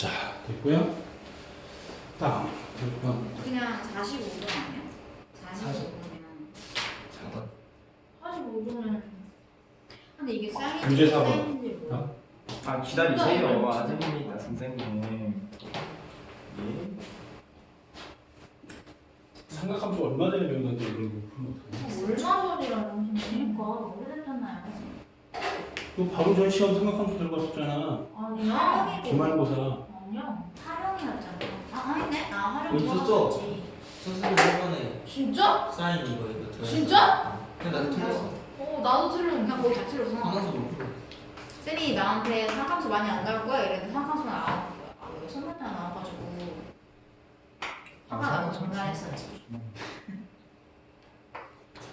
자, 됐고요. 다음. 그럼 그냥 45도 아니야? 45도면 4번 45도는 근데 이게 사인 문제 사번. 몰라. 어? 아 기다리세요 아닙니다 선생님 예. 삼각함수 얼마 전에 배웠는데 이걸 못 푸는 어떡해. 얼마 전이라고 그러니까 오래됐잖아요. 너 바로 전 시험 삼각함수 들어갔었잖아. 아니야. 기말고사. 아니야. 활용이었잖아. 아 아니네. 아 활용 어디 있었어? 좋았었지. 선생님 저번에 진짜? 사인 이거 이거 들어 진짜? 근데 나도 틀렸어 어 나도 틀렸는데 그냥 거의 다 틀렸어. 하나도 못 풀어 쌤이 나한테 삼각수 많이 안 나올 거야 이랬는데 삼각수는 안 나올 거야. 아, 왜 선물도 안 나와가지고 아, 화가 삼각수. 전화했었지.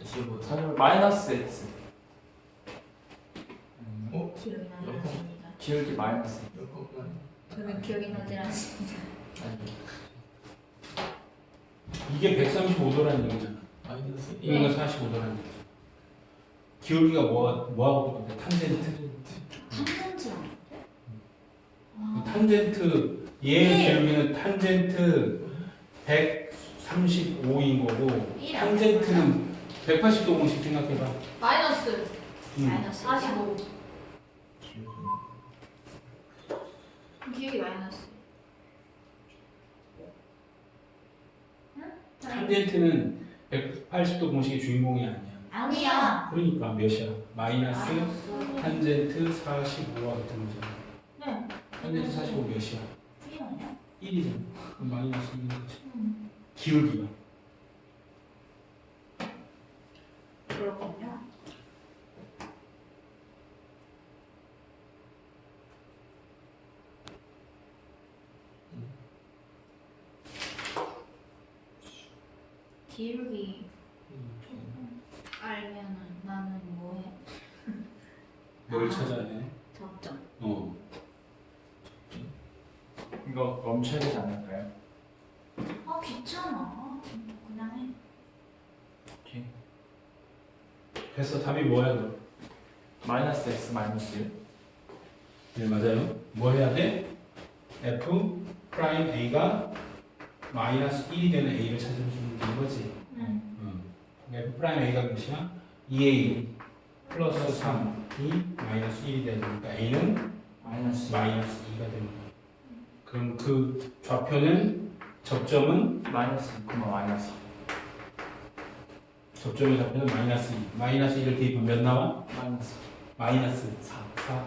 25 사절 마이너스 x 음, 어? 기억이 않습니다. 기울기 마이너스 저는 기억이 나지 않습니다. 이게 135도라는 얘기잖아. 이거가 45도라는 얘기. 기울기가 뭐가 뭐하고 똑같아? 탄젠트. 탄젠트랑 아, 탄젠트 얘 네. 기울기는 탄젠트 135인 거고 탄젠트는 180도 공식 생각해봐. 마이너스 음. 마이너스 45 기억이 마이너스. 응? 탄젠트는 180도 공식의 주인공이 아니야. 아니야. 그러니까 몇이야? 마이너스 마이너스. 탄젠트 45와 같은 거잖아. 네. 탄젠트 45 몇이야? 일 아니야? 1이잖아. 그럼 마이너스 1인 거지. 음. 기울기가. 그렇군요. 기울기 알면은 나는 뭐해? 뭘 찾아내? 접점. 어. 이거 멈춰야 되지 않을까요? 아 귀찮아. 그냥 해. 오케이 됐어. 답이 뭐야, 너? 마이너스 x 마이너스 1 네, 맞아요. 뭐 해야 돼? f 프라임 a가 마이너스 1이 되는 a를 찾아 주면 되는 거지. 응. 응. f 프라임 a가 몇이야? 2a 플러스 3이 마이너스 1이 되니까 a는 마이너스 마이너스 2가 되는 거야. 그럼 그 좌표는 접점은 마이너스 2, 마이너스 접점의 좌표는 마이너스 2. 마이너스 2를 대입하면 몇 나와? 마이너스 마이너스 4. 4.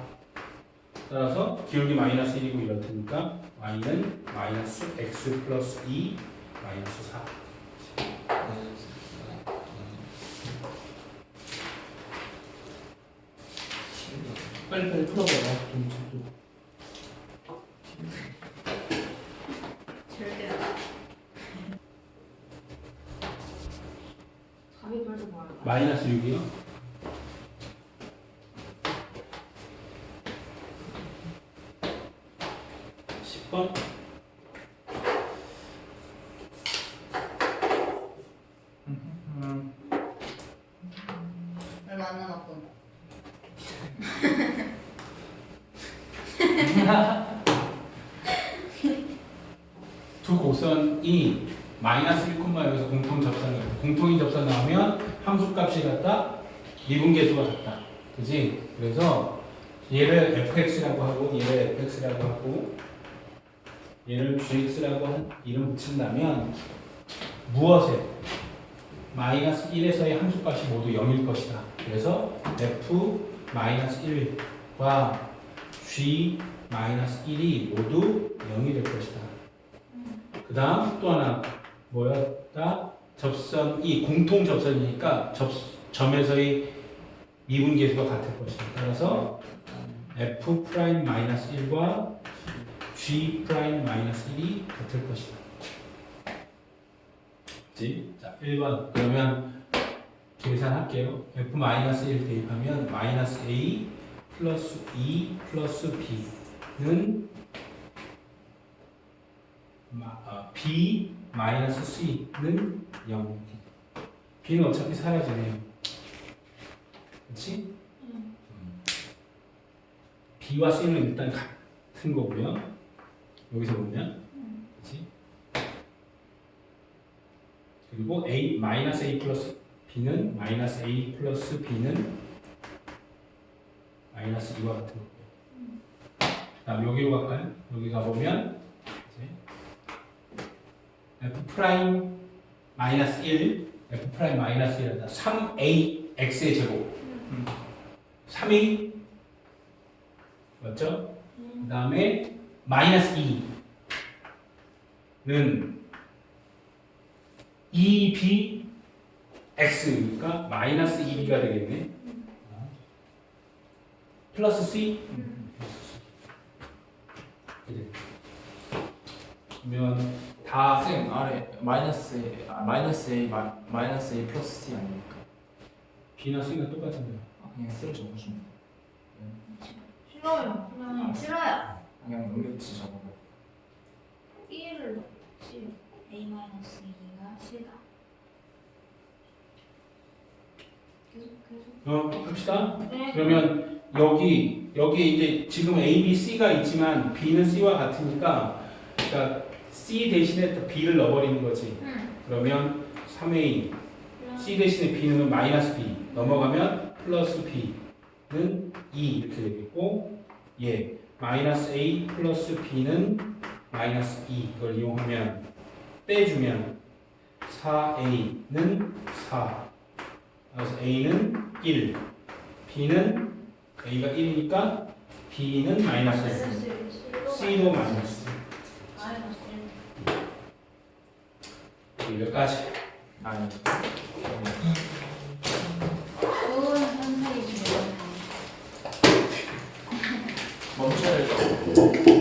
따라서 기울기 마이너스 1이고 이럴 테니까 y는 마이너스 x 플러스 2 마이너스 4. 빨리빨리 풀어봐라. 절대 안. 벌써 뭐야? 마이너스 6이요? 십번 음, 얼마 안 남았군. 두 곡선이 마이너스 1,여기서 공통 접선을 공통인 접선 나오면 함수값이 같다 미분계수가 같다. 그지? 그래서 얘를 fx라고 하고 얘를 fx라고 하고 얘를 gx라고 한 이름 붙인다면 무엇에? 마이너스 1에서의 함수값이 모두 0일 것이다. 그래서 f 마이너스 1과 g 마이너스 1이 모두 0이 될 것이다 그 다음 또 하나 뭐였다? 접선 이 공통 접선이니까 접, 점에서의 미분계수가 같을 것이다. 따라서 f 프라임 마이너스 1과 g 프라임 마이너스 1이 같을 것이다. 그치? 자, 1번 그러면 계산할게요. f 마이너스 1 대입하면 마이너스 a 플러스 2 플러스 b는 마, 어, b 마이너스 c는 0. b는 어차피 사라지네요. 그렇지? b와 c는 일단 같은 거고요. 여기서 보면 그렇지? 그리고 a 마이너스 a 플러스 b는 마이너스 a 플러스 b는 마이너스 2와 같은 거고요. 다음 여기로 갈까요? 여기 가보면 f 프라임 마이너스 1 f 프라임 마이너스 1이다 3a x의 제곱 3a 맞죠? 그 다음에 마이너스 2는 2b x니까 마이너스 2b가 되겠네 플러스 c 그래. 그러면 다 쌤 아래 마이너스 A, 아, 마이너스 A 마, 마이너스 A 플러스 C 아닙니까? b나 c가 똑같은데 아, 그냥 C를 적어주면 싫어요. 그냥 싫어요. 그냥 넘겼지 저거 1을 넣지. a 마이너스 2가 싫다. 계속 계속. 어 합시다 네. 그러면 여기 여기 이제 지금 A, B, C가 있지만 B는 C와 같으니까 그러니까 C 대신에 또 B를 넣어버리는 거지. 응. 그러면 3A C 대신에 B는 마이너스 B 넘어가면 플러스 B는 2 이렇게 되겠고 예 마이너스 A 플러스 B는 마이너스 2 이걸 이용하면 빼주면 4A는 4 그래서 A는 1 B는 A가 1이니까 B는 마이너스 1. C도 마이너스. 이 몇 가지? 아니. 좋은 선생님이네요. 멈춰야 돼.